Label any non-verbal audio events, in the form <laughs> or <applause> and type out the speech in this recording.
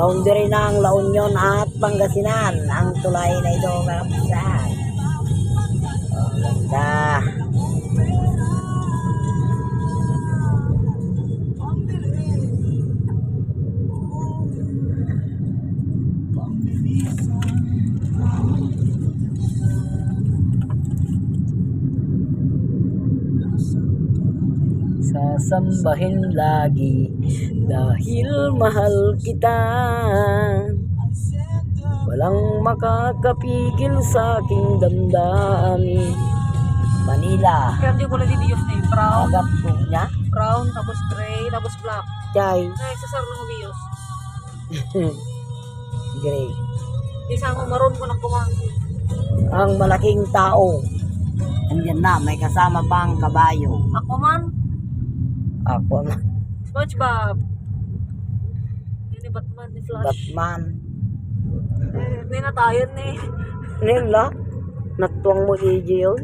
Boundary ng La Union at Pangasinan. Ang tulay na ito kapsan. Sasambahin lagi dahil mahal kita. Walang makakapigil sa aking damdamin. Manila. Kaya hindi ko lang videos na yun. Brown, Agap po niya. brown, tapos gray, tapos black. Chay. Ay, sa sar ng videos. <laughs> Gray. Isa ko maroon ko ng kumangko. Ang malaking tao. Andyan na, may kasama pang kabayo. Ako man, Na, SpongeBob. Yun ni Batman, ni Flash. Batman. Eh, Hindi na tayo ni. Nila, natuwang mo EJ yun.